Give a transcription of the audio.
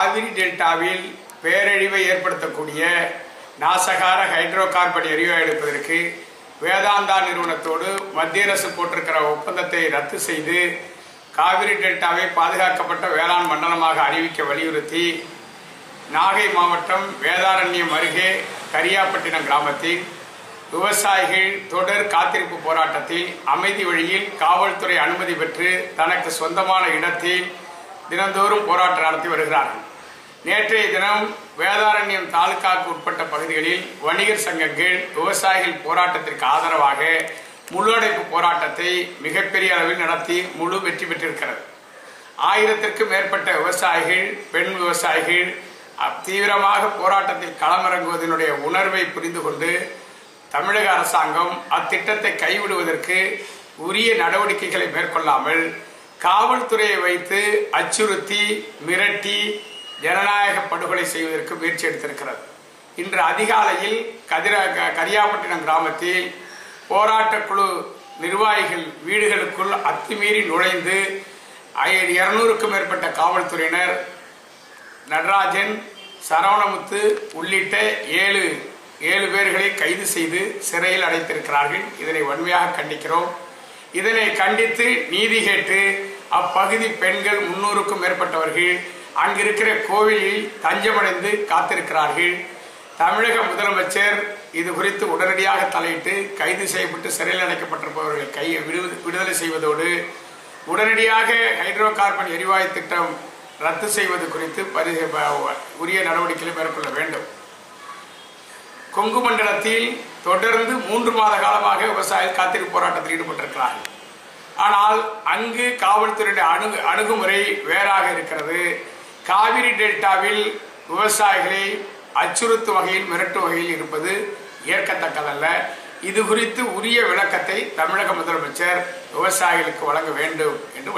காவிரி டெல்டாவில் பேரழிவை ஏற்படுத்தக்கூடிய நாசகார ஹைட்ரோ கார்பன் எரிவாயு எடுப்பதற்கு வேதாந்தா நிறுவனத்தோடு மத்திய அரசு போட்டிருக்கிற ஒப்பந்தத்தை ரத்து செய்து காவிரி டெல்டாவை பாதுகாக்கப்பட்ட வேளாண் மண்டலமாக அறிவிக்க வலியுறுத்தி நாகை மாவட்டம் வேதாரண்யம் அருகே கரியாப்பட்டினம் கிராமத்தில் விவசாயிகள் தொடர் காத்திருப்பு போராட்டத்தில் அமைதி வழியில் காவல்துறை அனுமதி பெற்று தனக்கு சொந்தமான இடத்தில் தினந்தோறும் போராட்டம் நடத்தி வருகிறார்கள். நேற்றைய தினம் வேதாரண்யம் தாலுகாவுக்கு உட்பட்ட பகுதிகளில் வணிகர் சங்கங்கள் விவசாயிகள் போராட்டத்திற்கு ஆதரவாக முழு போராட்டத்தை மிகப்பெரிய அளவில் நடத்தி முழு வெற்றி பெற்றிருக்கிறது. ஆயிரத்திற்கும் மேற்பட்ட விவசாயிகள் பெண் விவசாயிகள் தீவிரமாக போராட்டத்தில் களமிறங்குவதனுடைய உணர்வை புரிந்து கொண்டு தமிழக அரசாங்கம் அத்திட்டத்தை கைவிடுவதற்கு உரிய நடவடிக்கைகளை மேற்கொள்ளாமல் காவல்துறையை வைத்து அச்சுறுத்தி மிரட்டி ஜனநாயக படுகொலை செய்வதற்கு முயற்சி எடுத்திருக்கிறது. இன்று அதிகாலையில் கதிர க- கரியாப்பட்டினம் கிராமத்தில் போராட்டக் குழு நிர்வாகிகள் வீடுகளுக்குள் அத்துமீறி நுழைந்து இருநூறுக்கும் மேற்பட்ட காவல்துறையினர் நடராஜன் சரவணமுத்து உள்ளிட்ட ஏழு ஏழு பேர்களை கைது செய்து சிறையில் அடைத்திருக்கிறார்கள். இதனை வன்மையாக கண்டிக்கிறோம். இதனை கண்டித்து நீதி கேட்டு அப்பகுதி பெண்கள் முன்னூறுக்கும் மேற்பட்டவர்கள் அங்கிருக்கிற கோவிலில் தஞ்சமடைந்து காத்திருக்கிறார்கள். தமிழக முதலமைச்சர் இது குறித்து உடனடியாக தலையிட்டு கைது செய்யப்பட்டு சிறையில் அடைக்கப்பட்டிருப்பவர்கள் கையை விடு விடுதலை செய்வதோடு உடனடியாக ஹைட்ரோ கார்பன் எரிவாயு திட்டம் ரத்து செய்வது குறித்து பரி உரிய நடவடிக்கைகளை மேற்கொள்ள வேண்டும். கொங்கு மண்டலத்தில் தொடர்ந்து மூன்று மாத காலமாக விவசாயிகள் காத்திருப்பு போராட்டத்தில் ஈடுபட்டிருக்கிறார்கள். ஆனால் அங்கு காவல்துறையுடைய அணுகு அணுகுமுறை வேறாக இருக்கிறது. காவிரி டெல்டாவில் விவசாயிகளை அச்சுறுத்தும் வகையில் மிரட்டும் வகையில் இருப்பது ஏற்கத்தக்கதல்ல. இது குறித்து உரிய விளக்கத்தை தமிழக முதலமைச்சர் விவசாயிகளுக்கு வழங்க வேண்டும் என்று